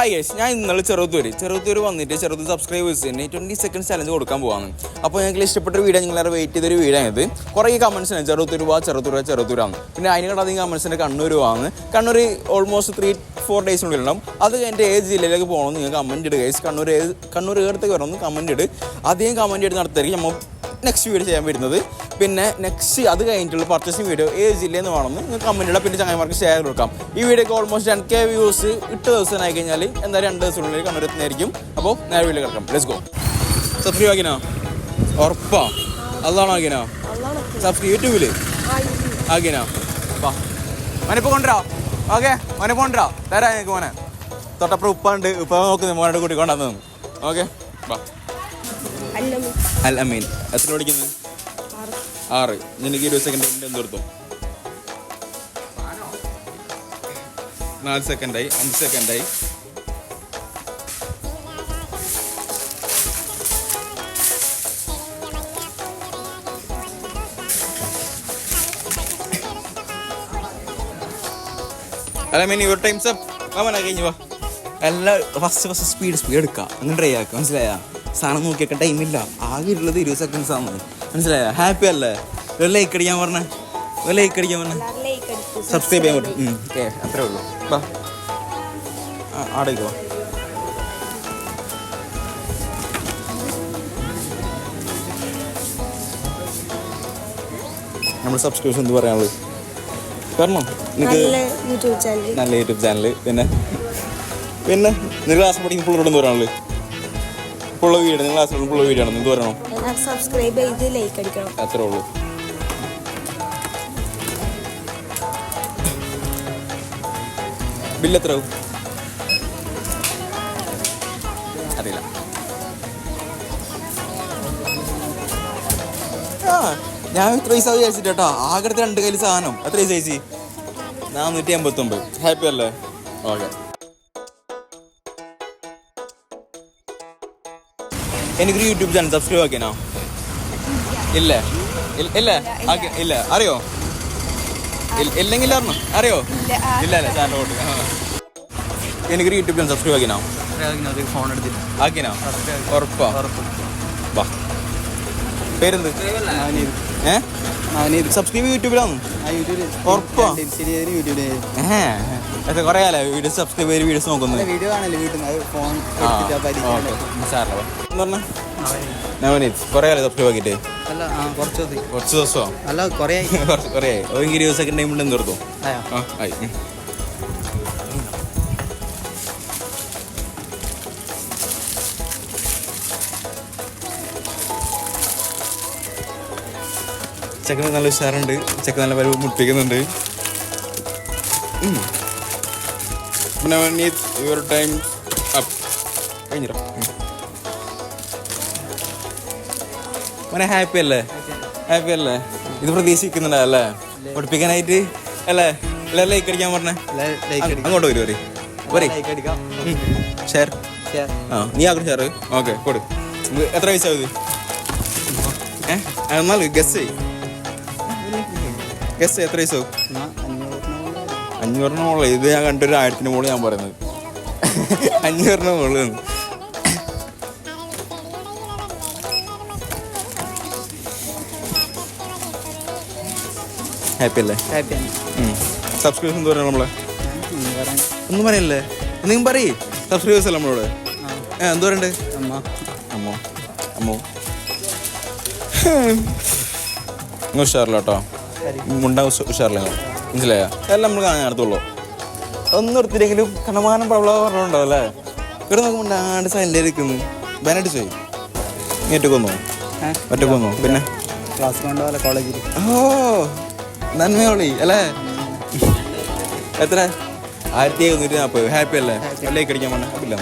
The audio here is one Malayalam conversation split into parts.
ഹായ് യെസ് ഞാൻ ഇന്നലെ ചെറുത്തൂര് ചെറുത്തൂര് വന്നിട്ട് ചെറുതൂർ സബ്സ്ക്രൈബേഴ്സിന് ട്വന്റി സെക്കൻഡ് ചലഞ്ച് കൊടുക്കാൻ പോവാണ്. അപ്പോൾ ഞങ്ങൾക്ക് ഇഷ്ടപ്പെട്ട വീഡിയോ നിങ്ങളെ വെയിറ്റ് ചെയ്തൊരു വീഡിയോ ആണിത് കുറേ കമൻസ് ചെറുത്തൂർ പോവാ വാ ചെറുതൂരാണ് ചെറുത്തൂരാണ് പിന്നെ അതിനെക്കാളും അധികം കമൻസിന്റെ കണ്ണൂർ പോവാന്ന് കണ്ണൂർ ഓൾമോസ്റ്റ് ത്രീ ഫോർ ഡേയ്സിനുള്ളിൽ ഉണ്ടാവും. അത് എന്റെ ഏത് ജില്ലയിലേക്ക് പോകണമെന്ന് നിങ്ങൾ കമന്റ് ഇടുക കണ്ണൂർ ഏത് കണ്ണൂർ ഏടത്തേക്ക് വരണമെന്ന് കമന്റ് ഇട്. അധികം കമന്റ് ഇട്ട് നടത്തിയായിരിക്കും നമ്മൾ നെക്സ്റ്റ് വീഡിയോ ചെയ്യാൻ വരുന്നത്. പിന്നെ നെക്സ്റ്റ് അത് കഴിഞ്ഞിട്ടുള്ള പർച്ചേസിംഗ് വീഡിയോ ഏത് ജില്ലയിൽ നിന്ന് വേണമെന്ന് നിങ്ങൾ കമ്പനിയുടെ പിന്നെ ചങ്ങായിമാർക്ക് ഷെയർ കൊടുക്കാം. ഈ വീഡിയോക്ക് ഓൾമോസ്റ്റ് ടെൻ കെ വ്യൂസ് ഇട്ട് ദിവസം ആയി കഴിഞ്ഞാൽ എന്തായാലും രണ്ട് ദിവസത്തിനുള്ളിൽ കണ്ണൂരെത്തുന്നതായിരിക്കും അപ്പോൾ നേരെ വീട്ടിൽ കിടക്കാം. ലെറ്റ്സ് ഗോ സബ്സ്ക്രൈബ് ആക്കിനോ? ഉറപ്പാ. അതാണോ ആക്കിനോ? സബ്സ്ക്രൈബ് യൂട്യൂബിൽ ആക്കിനോ? വാ. മോനിപ്പോൾ കൊണ്ടുവരാ. ഓക്കെ മോനെ കൊണ്ടുവരാ. തരാം നിങ്ങൾക്ക് മോനെ. തൊട്ടപ്പുറം ഉപ്പുണ്ട് ഉപ്പ നോക്കുന്നത് മോനോട് കൂട്ടി കൊണ്ടുവന്നു ഓക്കെ വാ. അൽ അമീൻ. എത്ര പഠിക്കുന്നത് ആറ്. നിനക്ക് ഇരുപത് സെക്കൻഡ് കൊണ്ട് എന്ത് നാല് സെക്കൻഡായി അഞ്ച് സെക്കൻഡായി അല്ല മീൻ യുവർ ടൈംസ് അപ്പ് വാമന കഴിഞ്ഞു വാ. എല്ലാ ഫസ്റ്റ് ഫസ്റ്റ് സ്പീഡ് സ്പീഡ് എടുക്കുക അങ്ങനെ ട്രൈ ആക്കുക മനസ്സിലായ? സാധനം നോക്കിയൊക്കെ ടൈമില്ല ആകെ ഉള്ളത് ഇരുപത് സെക്കൻഡ്സ് ആണ്. മനസ്സിലായോ? ഹാപ്പി അല്ലേ? ഒരു ലൈക്ക് അടിക്കാൻ പറഞ്ഞേ. ഒരു ലൈക്ക് അടിക്കാൻ പറഞ്ഞേ. സബ്സ്ക്രൈബ് ചെയ്യാൻ പറ്റും. ഓക്കെ അത്രേ ഉള്ളൂ. ബാ ആടേക്കോ നമ്മൾ സബ്സ്ക്രിപ്ഷൻ എന്ത് പറയാനുള്ളത്? കാരണം നല്ല യൂട്യൂബ് ചാനൽ പിന്നെ? പിന്നെ? നിങ്ങൾ ക്ലാസ് ഫുൾ പിള്ളേരോട് എന്ത് പറയാനുള്ളത്? പുള്ള വീട് നിങ്ങൾ പുള്ള വീടാണ്? എന്ത് പറയണം? സബ്സ്ക്രൈബ് ചെയ്ത് ലൈക്ക് അടിക്കണം. അത്രേ ഉള്ളൂ. ബില്ല് എത്ര അറിയില്ല. ആ ഞാൻ ഇത്ര പൈസ വിചാരിച്ചിട്ട് കേട്ടോ. ആകെ രണ്ട് കയ്യിൽ സാധനം. എത്ര പൈസ ചേച്ചി? നാനൂറ്റി എൺപത്തൊമ്പത് ഹാപ്പി അല്ലേ? ഓക്കെ എനിക്കൊരു യൂട്യൂബ് ചാനൽ സബ്സ്ക്രൈബ് ആക്കിയാ ഇല്ല? ഇല്ല- ഇല്ല? ആക്കി- ഇല്ല? അറിയോ? ഇല്ല- ഇല്ലെങ്കിൽ അറിഞ്ഞു? അറിയോ? ഇല്ല അല്ലേ ചാനൽ ഓട്ട്. എനിക്കൊരു യൂട്യൂബ് ചാനൽ സബ്സ്ക്രൈബ് ആക്കിനോ ഫോൺ എടുത്തില്ല ആക്കിനോ ഉറപ്പാ. വാ. പേരെന്ത്? ഏഹ് സബ്സ്ക്രൈബ് യൂട്യൂബിലാണ് ഉറപ്പാ? യൂട്യൂബിൽ എത്ര കുറേ കാലം വീഡിയോ സബ്സ്ക്രൈബ് ചെയ്ത് വീഡിയോസ് നോക്കുന്നത് വീഡിയോ വീട്ടിൽ നിന്ന് ഫോൺ സാറല്ല നവനീത് കുറേ കാലം സബ്സ്ക്രൈബ് ആക്കിയിട്ട്. അല്ല കുറച്ച് ദിവസമോ അല്ല കുറേ കുറച്ച് കുറേ ഒരു ഇരുപത് എന്ത് കൊടുത്തു ആ ആയി. ചെക്കന് നല്ല ഉഷാറുണ്ട്. ചെക്ക നല്ല പരിപാടി മുട്ടിക്കുന്നുണ്ട്. ഉം. ഈസ് യുവർ ടൈം അപ്പ് കഴിഞ്ഞിട്ടോ. മോനെ ഹാപ്പി അല്ലേ? ഹാപ്പി അല്ലേ? ഇത് പ്രതീക്ഷിക്കുന്നുണ്ടല്ലേ പഠിപ്പിക്കാനായിട്ട്? അല്ലേ? എല്ലാവരും ലൈക്ക് അടിക്കാൻ പറഞ്ഞേ. അങ്ങോട്ട് വരും വരെ. വരെ. Share Share. ആ നീ ആക്കണം ഷെയർ ഓക്കെ കൊടു. എത്ര വയസ്സാവും ഏഹ് എന്നാൽ ഗസ് ഗസ് എത്ര വയസ്സാവും അഞ്ഞൂറിന് മുകളിൽ. ഇത് ഞാൻ കണ്ടൊരു ആയിരത്തിന് മുകളിൽ ഞാൻ പറയുന്നത്. അഞ്ഞൂറിന് മുകളിൽ. ഹാപ്പി അല്ലേ. സബ്സ്ക്രിപ്ഷൻ എന്ത് പറയണം നമ്മളെ. ഒന്നും പറയല്ലേ? എന്തെങ്കിലും പറയേ. സബ്സ്ക്രൈബേഴ്സ് അല്ല നമ്മളോട്? എന്ത് പറയണ്ടേ? അമ്മ. അമ്മോ. അമ്മോ. ഉഷാറില്ല കേട്ടോ. മുണ്ട ഉഷാറില്ല. മനസ്സിലായ? എല്ലാം നമ്മൾ കാണാൻ നടത്തുള്ളൂ. ഒന്നും എടുത്തില്ലെങ്കിലും കണമാനം പ്രബല പറഞ്ഞുണ്ടാവും അല്ലേ ഇവിടെ നോക്കുമ്പോൾ ഉണ്ടാണ്ട് സൈലന്റ് ഇരിക്കുന്നു. ബനടിച്ചു പോയി. നീ ഒറ്റ കൊന്നു? ഒറ്റ കൊന്നു പിന്നെ? ക്ലാസ് കൊണ്ടുപോലെ കോളേജിൽ ഓ നന്മയോളി അല്ലേ? എത്ര? ആയിരത്തി എഴുന്നൂറ്റി നാൽപ്പത് ഹാപ്പി അല്ലേ? ലൈക്ക് അടിക്കാൻ വേണ്ട ഇല്ല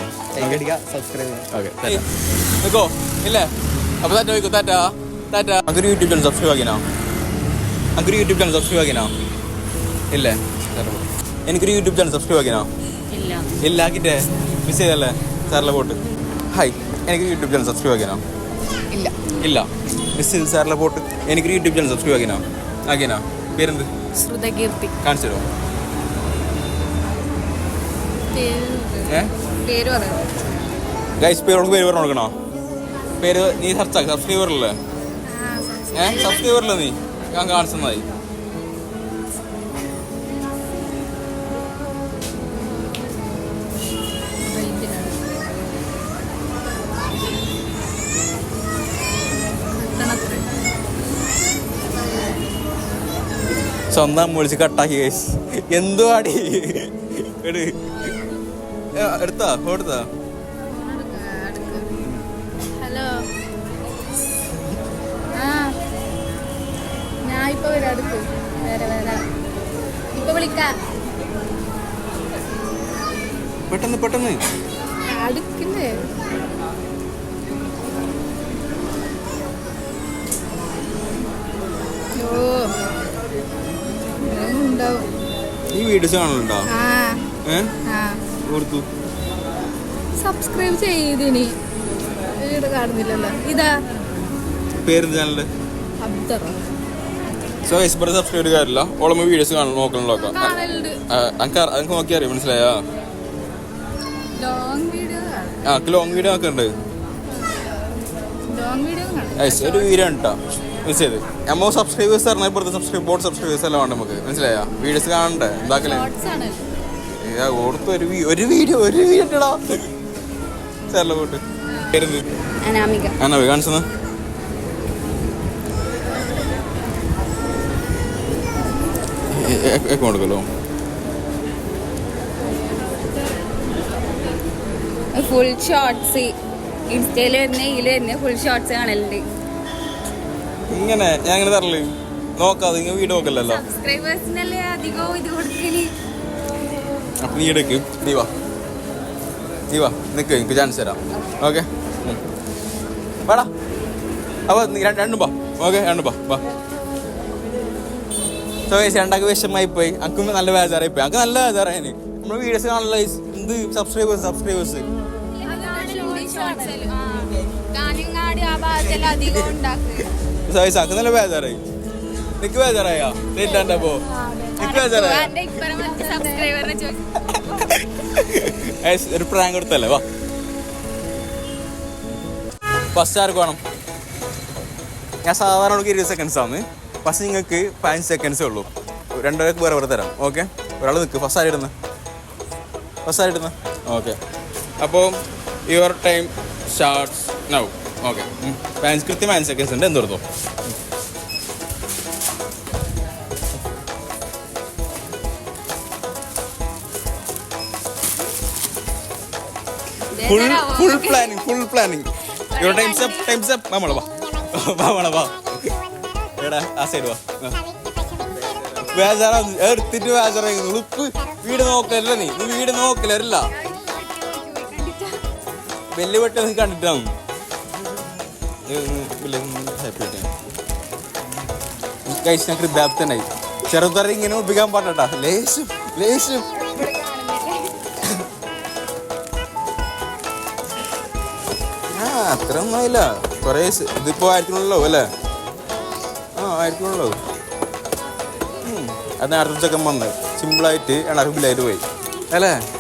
ഓക്കെ നിക്കോ? ഇല്ലേ? അപ്പൊ താറ്റ വയ്ക്കോ താറ്റ താറ്റ അതൊരു യൂട്യൂബ് ചാനൽ സബ്സ്ക്രൈബ് ആക്കിനാ? അതൊരു യൂട്യൂബ് ചാനൽ സബ്സ്ക്രൈബ് ആക്കിനാ? ഇല്ലേ. എനിക്കൊരു യൂട്യൂബ് ചാനൽ സബ്സ്ക്രൈബ് ആക്കിയാ ഇല്ല. ആക്കിട്ടേ. മിസ് ചെയ്തല്ലേ സാറിലെ പോട്ട് ഹായ് എനിക്കൊരു യൂട്യൂബ് ചാനൽ സബ്സ്ക്രൈബ് ആക്കിയാ ഇല്ല. ഇല്ല. മിസ് ചെയ്ത് സാറിലെ പോട്ട് എനിക്കൊരു യൂട്യൂബ് ചാനൽ സബ്സ്ക്രൈബ് ആക്കിയാ ആക്കിയാ പേരെന്ത്? ശ്രുതകീർത്തി. കാണിച്ചു തരുമോ? ഗൈസ് പേരോട് പേര് പറഞ്ഞു കൊടുക്കണോ? പേര് നീ സെർച്ച് അല്ലേ? ഏഹ് സബ്സ്ക്രൈബർ അല്ലേ നീ? ഞാൻ കാണിച്ചതായി സ്വന്തം വിളിച്ച് കട്ടാക്കി കേസ് എന്തോ അടി. എടുത്താ? എടുത്താ? ഹലോ. ഞാൻ ഇപ്പൊ വരാം അടുത്ത് വേറെ വേറെ. ഇപ്പൊ വിളിക്കാം. പെട്ടെന്ന് പെട്ടെന്ന്. അടുക്കില്ലേ? ഓ. ഉണ്ടാവും ഈ വീഡിയോസ് കാണലുണ്ടോ? ഓർത്തു. സബ്സ്ക്രൈബ് ചെയ്തിനി. വീട് കാണുന്നില്ലല്ലോ. ഇതാ. പേര് ചാനൽ അബ്ദർ. സോ ഇവിടെ സബ്സ്ക്രൈബ് ചെയ്യാറില്ല കാര്യമില്ല ഓളമ്മ വീഡിയോസ് കാണണം നോക്കണം നോക്കാം എനിക്ക് എനിക്ക് നോക്കി അറിയാം? മനസ്സിലായോ? ആ. ലോങ് വീഡിയോ ഒക്കെ ഉണ്ട്. ഒരു വീഡിയോ ഉണ്ടാ മിസ് ചെയ്ത്. എമ്മോ സബ്സ്ക്രൈബേഴ്സ് പറഞ്ഞാൽ ഇപ്പോഴത്തെ സബ്സ്ക്രൈബ് ബോർഡ് സബ്സ്ക്രൈബേഴ്സ് എല്ലാം വേണ്ട നമുക്ക്. മനസ്സിലായോ? വീഡിയോസ് കാണണ്ടേ? എന്താക്കലേ ഓർത്ത് ഒരു ഒരു വീഡിയോ ഒരു വീഡിയോ ഇട്ടടാ. ചേർല പോട്ട്. അനാമിക. ആണോ കാണിച്ചെന്നാ. കൊടുക്കല്ലോ ഫുൾ ഷോർട്സ് ഇൻസ്റ്റയിൽ വരുന്ന ഇതിൽ വരുന്ന ഫുൾ ഷോർട്സ് കാണലുണ്ട്. ഇങ്ങനെ ഞാൻ ഇങ്ങനെ തരൽ. നോക്കാതെ ഇങ്ങനെ വീഡിയോ നോക്കല്ലല്ലോ. സബ്സ്ക്രൈബേഴ്സിനല്ലേ അധികവും ഇത് കൊടുക്കൽ? അപ്പൊ നീ എടുക്ക്. നീ വാ. നീ വാ. നിക്ക്. എനിക്ക് ചാൻസ് തരാം. ഓക്കെ വാടാ. അപ്പൊ രണ്ട് വാ. ഓക്കെ രണ്ടും വാ. വാ. സോ ഗൈസ് രണ്ടാക്ക് വിഷമായി പോയി അക്കും നല്ല വേജാറായി പോയി അക്ക് നല്ല വേജാറായി നമ്മുടെ വീഡിയോസ് guys. എന്ത് സബ്സ്ക്രൈബേഴ്സ് സബ്സ്ക്രൈബേഴ്സ് കാഞ്ഞങ്ങാട് ആ. ഭാഗത്തെല്ലാം അധികം ഉണ്ടാക്കുക സോ ഗൈസ് അക്ക് നല്ല ബേജാറായി നിക്ക് ബേജാറായാ തെറ്റാണ്ടപ്പോ നിക്ക് ബേജാറായ ഒരു പ്രാങ്ക് കൊടുത്തല്ലേ വാ. ഫസ്റ്റ് ആർക്ക് വേണം ഞാൻ സാധാരണ നമുക്ക് ഇരുപത് സെക്കൻഡ്സ് ആണ്. ഫസ്റ്റ് നിങ്ങൾക്ക് പതിനഞ്ച് സെക്കൻഡ്സേ ഉള്ളൂ. രണ്ടുപേർക്ക് വേറെ വേറെ തരാം. ഓക്കെ ഒരാൾ നിൽക്ക് ഫസ്റ്റ് ആര് ഇടുന്ന? ഫസ്റ്റ് ആര് ഇടുന്ന? ഓക്കെ അപ്പോൾ your time starts now okay. Fans കൃത്യം പതിനഞ്ച് സെക്കൻഡ്സ് ഉണ്ട്. എന്തെടുത്തോ full full planning full planning your time's up time's up നമ്മളെ വാ വാ. നമ്മളെ വാ. എടാ ആ സൈഡ് വാ. വേജാറാ എടുത്തിട്ട് ബേജാറായിരുന്നു ഉളുപ്പ്. വീട് നോക്കല്ല നീ? നീ വീട് നോക്കലല്ല? വലിയ വെട്ടം കഴിച്ച് ഞാൻ കൃതാപ്തനായി ചെറുതറ ഇങ്ങനെ ഒപ്പിക്കാൻ പാടട്ടാ ലേശം ലേശം. അത്ര ഒന്നുമില്ല. കുറേ ഇതിപ്പോ ആയിരിക്കണല്ലോ അല്ലേ? ആ ഉം. അത് നേരത്തെ ചെക്കൻ വന്ന് സിമ്പിളായിട്ട് പോയി. അല്ലേ?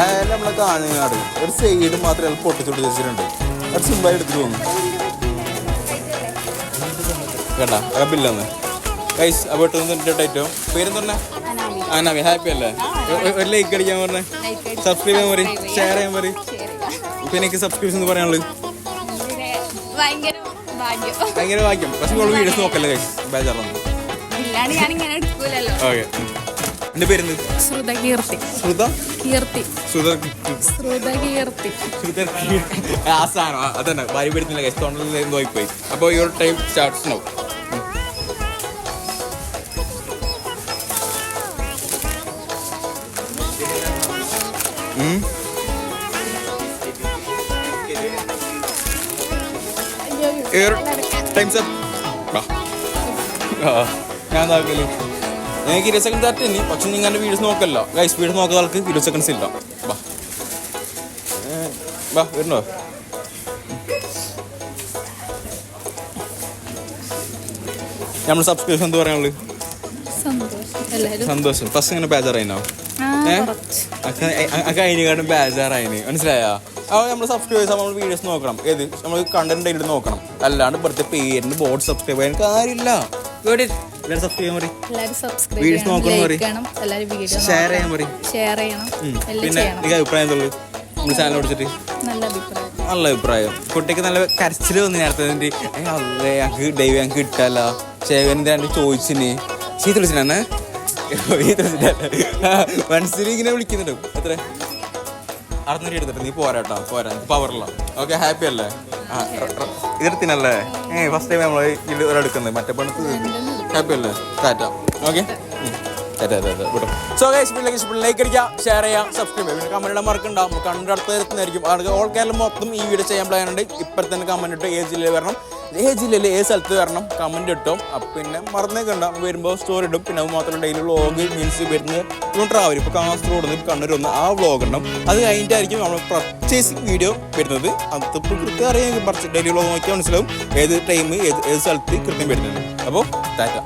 അതെല്ലാം നമ്മളെ കാഞ്ഞങ്ങാട് ഒരു സൈഡ് മാത്രം അയാൾ പൊട്ടിച്ചോട്ട് വെച്ചിട്ടുണ്ട്. അത് സിമ്പിളായി എടുത്തിട്ട് പോകുന്നു. കേട്ടാ ആ ബില്ലെന്ന് ഗൈസ് അപ്പോൾ ടൈറ്റോ പേരെന്ന് പറഞ്ഞാ അനാമി. ഹാപ്പി അല്ലേ? ഒരു ലൈക്ക് അടിക്കാൻ പറഞ്ഞേ. സബ്സ്ക്രൈബ് ചെയ്യാൻ പറയും. ഷെയർ ചെയ്യാൻ പറയും. ഇപ്പൊ എനിക്ക് സബ്സ്ക്രിപ്ഷൻ എന്ന് പറയാനുള്ളത് ഭയങ്കര ഭാഗ്യം. പക്ഷെ നമ്മൾ വീഡിയോസ് നോക്കല്ലേ ഞാനിങ്ങനെ എടുക്കൂലല്ലോ. ഓക്കെ എന്റെ ശ്രുത കീർത്തി. ആ സാധനം അതന്നെ. ഭാര്യ അപ്പോൾ your time starts now time's ഞാൻ എന്താക്കൽ എനിക്ക് ഇരുപത് സെക്കൻഡ് തരട്ടെ ഇനി. പക്ഷെ നിങ്ങൾ എന്റെ വീഡിയോസ് നോക്കല്ലോ. ഗൈസ് സ്പീഡ് നോക്കുന്ന ആൾക്ക് ഇരുപത് സെക്കൻഡ്സ് ഇല്ല. ബാ. ബാ വരുന്നോ? നമ്മൾ സബ്സ്ക്രിപ്ഷൻ എന്ത് പറയാനുള്ളത് സന്തോഷം. ഫസ്റ്റ് ഇങ്ങനെ ബേജാറായിനോ? അതിനെക്കാട്ടും ബേജാറായിന്. മനസ്സിലായോ? അപ്പോൾ നമ്മൾ സബ്സ്ക്രൈബേഴ്സ് നമ്മൾ വീഡിയോസ് നോക്കണം. ഏത്? നമ്മൾ കണ്ടന്റ് നോക്കണം. അല്ലാണ്ട് ഇവിടുത്തെ പേരിന് ബോർഡ് സബ്സ്ക്രൈബ് ചെയ്യാൻ കാര്യമില്ല? എല്ലാവരും സബ്സ്ക്രൈബ് പറയും. എല്ലാവരും സബ്സ്ക്രൈബ് ചെയ്യണം നോക്കണം ലൈക്ക് ചെയ്യണം എല്ലാവരും വീഡിയോ ഷെയർ ചെയ്യാൻ പറയും. ഷെയർ ചെയ്യണം എല്ലാം പിന്നെ ചെയ്യണം. എനിക്ക് അഭിപ്രായം എന്തുള്ളൂ? നമ്മുടെ ചാനൽ ഓടിച്ചിട്ട് നല്ല അഭിപ്രായം. നല്ല അഭിപ്രായം. കുട്ടിക്ക് നല്ല കരച്ചിൽ വന്നു നേരത്തെ എന്നിട്ട് ഏ അല്ലേ ഞങ്ങൾക്ക് ദൈവം ഞങ്ങൾക്ക് കിട്ടല്ല. ശേഖരന്റെ ചോദിച്ചിന്? ചീത്ത വിളിച്ചിട്ടാണ്. മനസ്സിൽ ഇങ്ങനെ വിളിക്കുന്നുണ്ട്. എത്ര? അറുന്നൂറ്റി എടുത്തിട്ട് നീ പോരാട്ടോ പോരാ പവറില്ല ഓക്കെ ഹാപ്പി അല്ലേ? ആ ഇതെടുത്തിനല്ലേ? ഏ ഫസ്റ്റ് ടൈം നമ്മൾ ഇതിൽ ഒരെടുക്കുന്നത്. മറ്റേ പണത്ത് ഹാപ്പി അല്ലേ? ടാറ്റ ഓക്കെ സോ ഗൈസ് പിന്നെ ലൈക്ക് അടിക്കുക ഷെയർ ചെയ്യുക സബ്സ്ക്രൈബ് ചെയ്യുക. പിന്നെ ഇടാൻ മറക്കുണ്ടാവും കണ്ടിട്ട് അടുത്ത തരത്തിനായിരിക്കും ആൾക്ക് ഓൾ കേരളം മൊത്തം ഈ വീഡിയോ ചെയ്യാൻ പ്ലാൻ ഉണ്ട്. ഇപ്പം തന്നെ കമന്റ് ഇട്ട് ഏത് ജില്ലയിൽ വരണം. ഏത് ജില്ലയിൽ ഏത് സ്ഥലത്ത് വരണം കമന്റ് ഇട്ടും. പിന്നെ മറന്നേക്കണ്ട വരുമ്പോൾ സ്റ്റോറി ഇടും. പിന്നെ അത് മാത്രമല്ല ഡെയിലി വ്ളോഗ് മീൻസ് വരുന്ന ട്രാവൽ ഇപ്പോൾ കാസർഗോഡ് നിന്ന് കണ്ണൂർ വന്ന് ആ വ്ളോഗ് ഉണ്ടാവും അത് കഴിഞ്ഞിട്ടായിരിക്കും നമ്മൾ പർച്ചേസിങ് വീഡിയോ വരുന്നത്. അതിപ്പോൾ കൃത്യം അറിയാം. ഡെയിലി വ്ളോഗ് നോക്കിയാൽ മനസ്സിലാവും. ഏത് ടൈം ഏത് ഏത് സ്ഥലത്ത് കൃത്യം വരുന്നത്. അപ്പോൾ ടാറ്റ